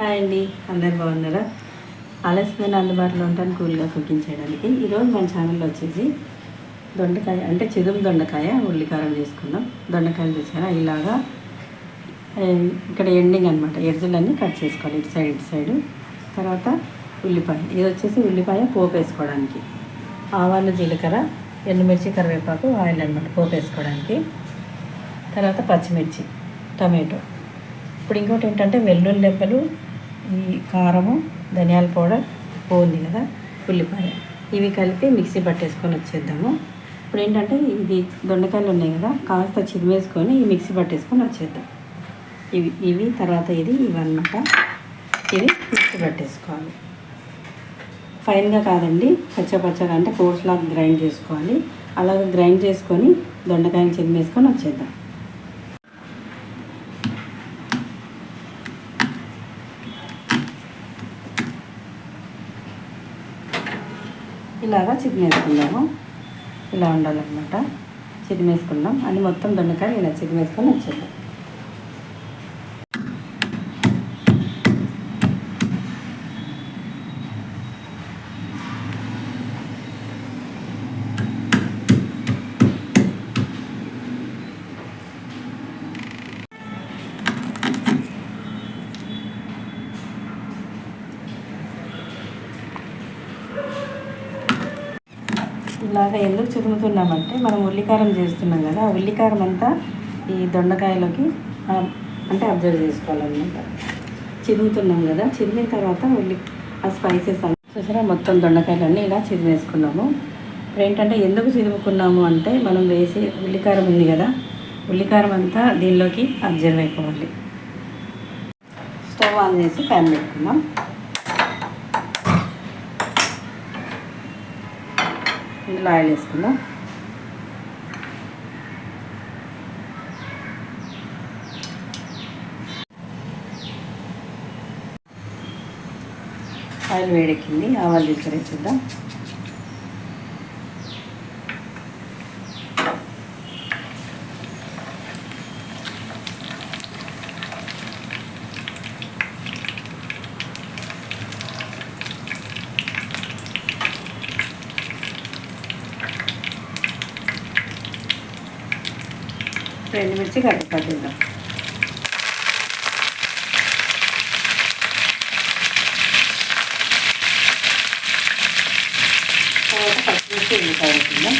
Hi అండి అందరు బాగున్నారా? ఆలస్యమైన అందుబాటులో ఉంటాను కూల్గా కుకింగ్ చేయడానికి. ఈరోజు మన ఛానల్లో వచ్చేసి దొండకాయ అంటే చిదురు దొండకాయ ఉల్లికారం చేసుకుందాం. దొండకాయలు చూసారా ఇలాగా ఇక్కడ ఎండింగ్ అనమాట ఎర్జలన్నీ కట్ చేసుకోవాలి ఇటు సైడ్ ఇటు సైడు. తర్వాత ఉల్లిపాయ. ఇది వచ్చేసి ఉల్లిపాయ పోపు వేసుకోవడానికి. ఆవాలు జీలకర్ర ఎండుమిర్చి కరివేపాకు ఆయిల్ అనమాట పోపు వేసుకోవడానికి. తర్వాత పచ్చిమిర్చి టమాటో. ఇప్పుడు ఇంకోటి ఏంటంటే వెల్లుల్లి దెబ్బలు ఈ కారము ధనియాల పౌడర్ పోంది కదా ఉల్లిపాయ. ఇవి కలిపి మిక్సీ పట్టేసుకొని వచ్చేద్దాము. ఇప్పుడు ఏంటంటే ఇది దొండకాయలు ఉన్నాయి కదా కాస్త చిదిమేసుకొని ఈ మిక్సీ పట్టేసుకొని వచ్చేద్దాం. ఇవి ఇవి తర్వాత ఇది ఇవన్నమాట. ఇవి మిక్సీ పట్టేసుకోవాలి. ఫైన్గా కాదండి పచ్చపచ్చగా అంటే కోర్స్లాగా గ్రైండ్ చేసుకోవాలి. అలాగే గ్రైండ్ చేసుకొని దొండకాయని చిదిమేసుకొని వచ్చేద్దాం. ఇలాగా చిదిమేసుకుందాము ఇలా ఉండాలన్నమాట. చిదిమేసుకుందాం అన్నీ మొత్తం దొండకాయలు ఇలా చిదిమేసుకొని వచ్చేద్దాం. ఇలాగ ఎందుకు చిదుముతున్నామంటే మనం ఉల్లికారం చేస్తున్నాం కదా ఆ ఉల్లికారం అంతా ఈ దొండకాయలోకి అంటే అబ్జర్వ్ చేసుకోవాలన్నమాట. చిరుగుతున్నాం కదా చిదిమిన తర్వాత ఉల్లి ఆ స్పైసెస్ అన్నీ చూసారా? మొత్తం దొండకాయలన్నీ ఇలా చిరువేసుకున్నాము ఇప్పుడు ఏంటంటే ఎందుకు చిదుముకున్నాము అంటే మనం వేసే ఉల్లికారం ఉంది కదా ఉల్లికారం అంతా దీనిలోకి అబ్జర్వ్ అయిపోవాలి. స్టవ్ ఆన్ చేసి ప్యాన్ పెట్టుకున్నాం ఇందులో ఆయిల్ వేసుకుందాం. ఆయిల్ వేడెక్కింది ఆవాలు జీలకర్ర చూద్దాం. ఎండుమిర్చి మిర్చి కట్టుపట్టిద్దాం తర్వాత పచ్చిమిర్చి ఉల్లిపాయ వేసుకుందాం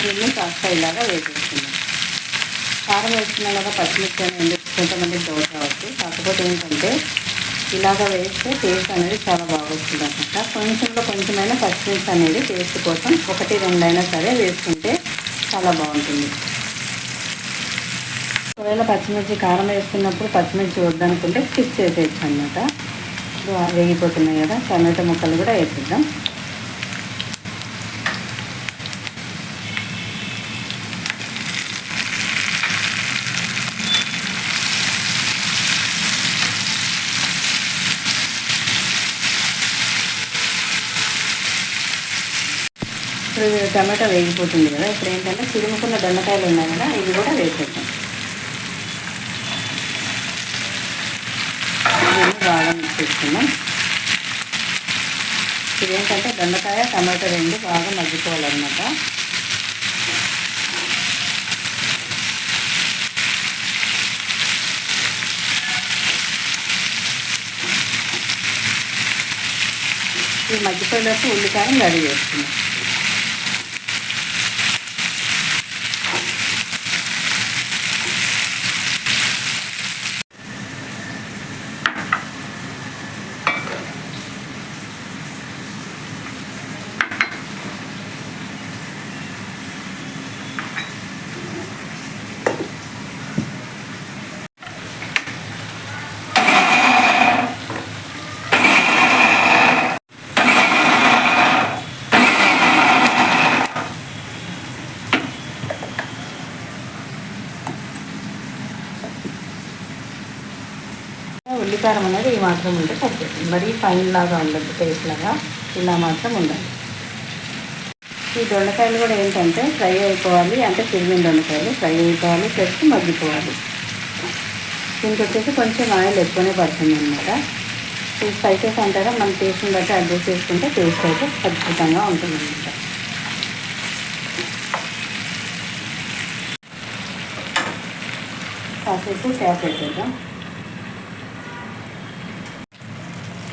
దీన్ని కాస్త ఇలాగా వేసేసుకుందాం. కారం వేసుకున్నలాగా పచ్చిమిర్చి అనేది ఎందుకు కొంతమంది డౌట్ కావచ్చు. కాకపోతే ఏంటంటే ఇలాగ వేస్తే టేస్ట్ అనేది చాలా బాగా వస్తుంది అనమాట కొంచెంలో కొంచెమైనా పచ్చిమిర్చి అనేది టేస్ట్ కోసం ఒకటి రెండైనా సరే వేసుకుంటే చాలా బాగుంటుంది. ఒకవేళ పచ్చిమిర్చి కారం వేసుకున్నప్పుడు పచ్చిమిర్చి వద్దనుకుంటే స్కిప్ చేసేయచ్చు అనమాట వేగిపోతున్నాయి కదా టమాటో ముక్కలు కూడా వేసిద్దాం. ఇప్పుడు టమాటా వేగిపోతుంది కదా ఇప్పుడు ఏంటంటే చిరుముకున్న దొండకాయలు ఉన్నాయి కదా ఇవి కూడా వేసేద్దాం. బాగా మిక్స్ చేసుకున్నాం ఇదేంటంటే ఏంటంటే దొండకాయ టమాటా రెండు బాగా మగ్గిపోవాలన్నమాట. ఈ మగ్గిపోయేలోపు ఉల్లికారం రెడీ చేస్తున్నాం కారం అనేది ఈ మాత్రం ఉంటే సరిపోతుంది. మరీ ఫైన్ లాగా ఉండదు పేస్ట్ లాగా ఇలా మాత్రం ఉండాలి ఈ దొండకాయలు కూడా ఏంటంటే ఫ్రై అయిపోవాలి అంటే తిరిగిన దొండకాయలు ఫ్రై అయిపోవాలి ప్లస్ మగ్గిపోవాలి. దీనికి వచ్చేసి కొంచెం ఆయిల్ ఎక్కువనే పడుతుంది అనమాట ఈ స్పైసెస్ అంటారా మనం టేస్ట్ని బట్టి అడ్జస్ట్ చేసుకుంటే టేస్ట్ అయితే అద్భుతంగా ఉంటుంది అనమాట కాసేపు క్యాప్ పెట్టేద్దాం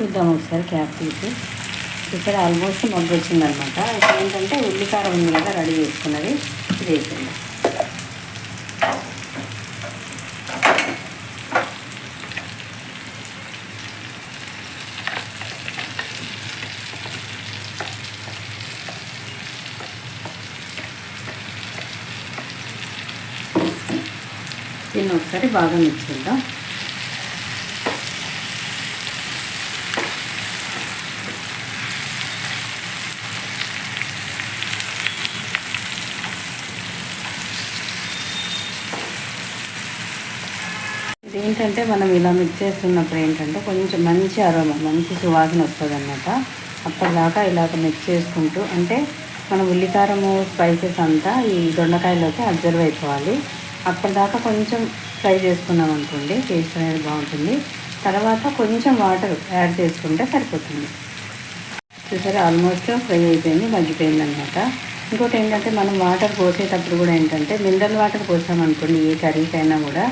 చూద్దాం ఒకసారి క్యాప్ తీసి. ఇక్కడ ఆల్మోస్ట్ మగ్గు వచ్చిందనమాట ఇప్పుడు ఏంటంటే ఉల్లికారం ఉంది కదా రెడీ చేసుకున్నది. ఇది వేసింది దీన్ని ఒకసారి బాగా మిక్స్ చేద్దాం. ఏంటంటే మనం ఇలా మిక్స్ చేస్తున్నప్పుడు ఏంటంటే కొంచెం మంచి అరోమా మంచి సువాసన వస్తుంది అన్నమాట అప్పటిదాకా ఇలాగ మిక్స్ చేసుకుంటూ అంటే మన ఉల్లికారము స్పైసెస్ అంతా ఈ దొండకాయలోకి అబ్జర్వ్ అయిపోవాలి. అప్పటిదాకా కొంచెం ఫ్రై చేసుకున్నాం అనుకోండి టేస్ట్ అనేది బాగుంటుంది. తర్వాత కొంచెం వాటర్ యాడ్ చేసుకుంటే సరిపోతుంది. చూసారా ఆల్మోస్ట్ ఫ్రై అయిపోయింది మగ్గిపోయింది అనమాట ఇంకోటి ఏంటంటే మనం వాటర్ పోసేటప్పుడు కూడా ఏంటంటే మినరల్ వాటర్ పోసామనుకోండి ఏ కర్రీకైనా కూడా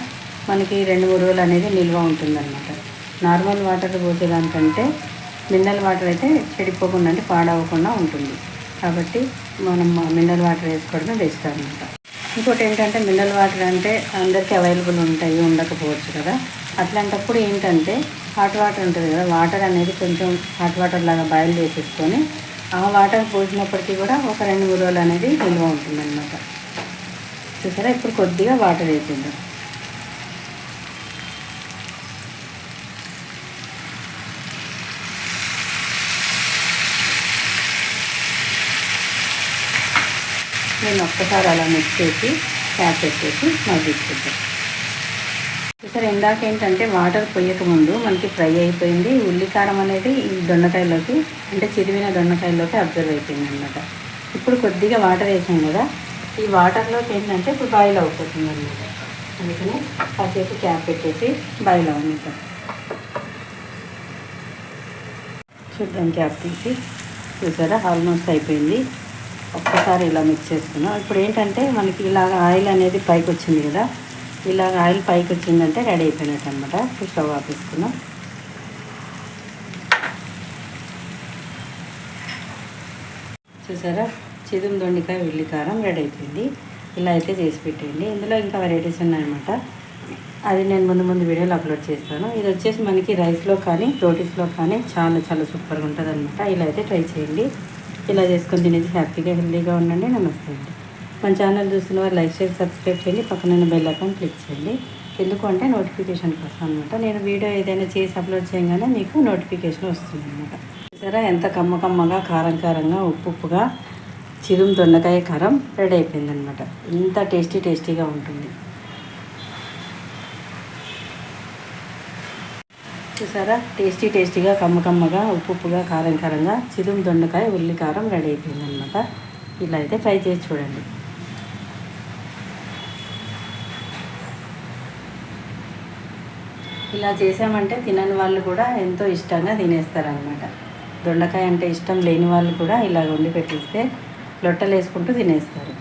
మనకి రెండు మూడు రోజులు అనేది నిల్వ ఉంటుందన్నమాట. నార్మల్ వాటర్ పోసేదానికంటే మినరల్ వాటర్ అయితే చెడిపోకుండా అంటే పాడవకుండా ఉంటుంది. కాబట్టి మనం మినరల్ వాటర్ వేసుకోవడమే బెస్ట్ అనమాట ఇంకోటి ఏంటంటే మినరల్ వాటర్ అంటే అందరికీ అవైలబుల్ ఉంటాయి ఉండకపోవచ్చు కదా. అట్లాంటప్పుడు ఏంటంటే హాట్ వాటర్ ఉంటుంది కదా వాటర్ అనేది కొంచెం హాట్ వాటర్ లాగా బాయిల్ చేసేసుకొని ఆ వాటర్ పోసినప్పటికీ కూడా ఒక రెండు మూడు రోజులు అనేది నిల్వ ఉంటుంది అనమాట చూసారా? ఇప్పుడు కొద్దిగా వాటర్ వేసేద్దాం. నేను ఒక్కసారి అలా మిక్స్ చేసి క్యాప్ పెట్టేసి మగ్గించేద్దాం ఇక్కడ ఇందాక ఏంటంటే వాటర్ పోయకముందు మనకి ఫ్రై అయిపోయింది. ఉల్లికారం అనేది ఈ దొండకాయలోకి అంటే చిరివిన దొండకాయలోకి అబ్జర్వ్ అయిపోయింది అనమాట ఇప్పుడు కొద్దిగా వాటర్ వేసాం కదా ఈ వాటర్లోకి ఏంటంటే ఇప్పుడు బాయిల్ అవుతుంది అనమాట. అందుకని కాసేపు క్యాప్ పెట్టేసి బాయిల్ అవనిద్దాం చూద్దాం క్యాప్ తీసి. చూసారా? ఆల్మోస్ట్ అయిపోయింది. ఒక్కసారి ఇలా మిక్స్ చేసుకున్నాం. ఇప్పుడు ఏంటంటే మనకి ఇలాగ ఆయిల్ అనేది పైకి వచ్చింది కదా ఇలాగ ఆయిల్ పైకి వచ్చిందంటే రెడీ అయిపోయినట్టు అనమాట ఇప్పుడు స్టవ్ ఆపేసుకున్నాం చూసారా? చిదుం దొండికాయ ఉల్లికారం రెడీ అయిపోయింది. ఇలా అయితే చేసి పెట్టేయండి. ఇందులో ఇంకా వెరైటీస్ ఉన్నాయన్నమాట. అది నేను ముందు ముందు వీడియోలు అప్లోడ్ చేస్తాను. ఇది వచ్చేసి మనకి రైస్లో కానీ రోటీస్లో కానీ చాలా చాలా సూపర్గా ఉంటుంది అనమాట ఇలా అయితే ట్రై చేయండి. ఇలా చేసుకొని తినేసి హ్యాపీగా హెల్దీగా ఉండండి. నమస్తే అండి. మన ఛానల్ చూస్తున్న వారు లైక్ చేసి సబ్స్క్రైబ్ చేయండి. పక్కన బెల్ ఐకాన్ క్లిక్ చేయండి. ఎందుకు అంటే నోటిఫికేషన్ కోసం అనమాట నేను వీడియో ఏదైనా చేసి అప్లోడ్ చేయగానే మీకు నోటిఫికేషన్ వస్తుంది అనమాట సరే ఎంత కమ్మ కమ్మగా కారం కారంగా ఉప్పు ఉప్పుగా చిరుము దొండకాయ కారం రెడీ అయిపోయింది అనమాట ఇంత టేస్టీ టేస్టీగా ఉంటుంది. చూసారా? టేస్టీ టేస్టీగా కమ్మ కమ్మగా ఉప్పు ఉప్పుగా కారం కారంగా చిరుము దొండకాయ ఉల్లి కారం రెడీ అయిపోయింది అనమాట ఇలా అయితే ట్రై చేసి చూడండి. ఇలా చేసామంటే తినని వాళ్ళు కూడా ఎంతో ఇష్టంగా తినేస్తారనమాట దొండకాయ అంటే ఇష్టం లేని వాళ్ళు కూడా ఇలా వండి పెట్టిస్తే లొట్టలు వేసుకుంటూ తినేస్తారు.